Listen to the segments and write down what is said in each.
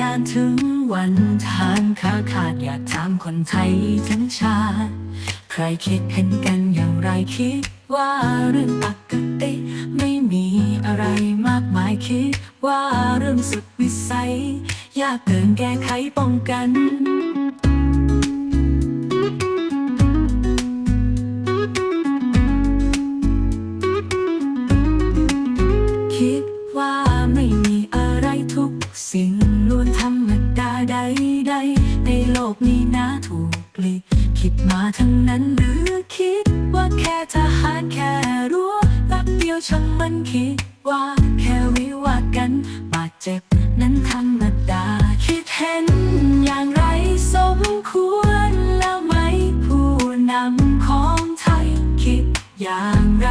ดานถึงวันทานขาขาดอยากถามคนไทยทั้งชาใครคิดเห็นกันอย่างไรคิดว่าเรื่องปกติ ไม่มีอะไรมากมายคิดว่าเรื่องสุดวิสัย ยากเกินแก้ไขป้องกันคิดว่าไม่ ลกนี้นะถูกลิคิดมาทั้งนั้นหรือคิด ว่าแค่ทหารแค่รั้วรักเดียวช่างมันคิดว่าแค่วิวาทกันบาดเจ็บนั้นธรรมดา คิดเห็นอย่างไรสมควรแล้วไหมผู้นำของไทยคิดอย่างไร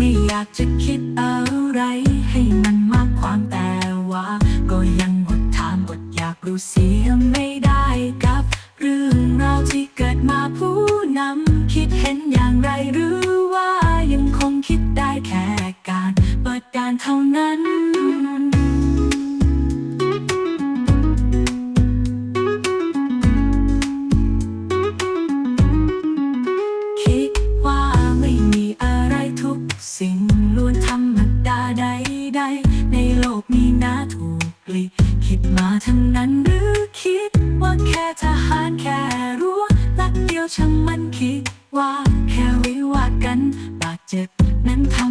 ไม่อยากจะคิดอะไร ให้มันมากความแต่ว่า ก็ยังอดถามอดอยากรู้เสียไม่ได้กับ เรื่องราวที่เกิดมาผู้นำคิดเห็นอย่างไรหรือว่ายังคงคิดได้แค่การ เปิดการเท่านั้น ใด ในโลกนี้นะถูกลิคิดมาทั้งนั้นหรือคิด ว่าแค่ทหารแค่รั้วรักเดียวช่างมันคิด ว่าแค่วิวาดกันบาดเจ็บนั้นทำ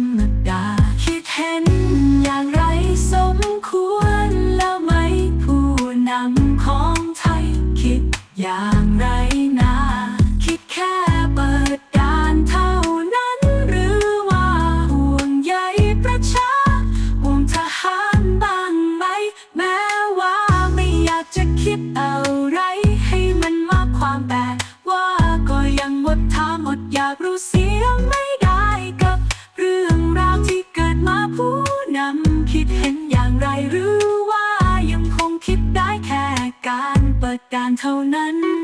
ดอะไรให้มันมากความแต่ว่าก็ยังอดถามอดอยากรู้เสียไม่ได้กับ เรื่องราวที่เกิดมาผู้นำคิดเห็นอย่างไรหรือว่ายังคงคิดได้แค่การเปิดการเท่านั้น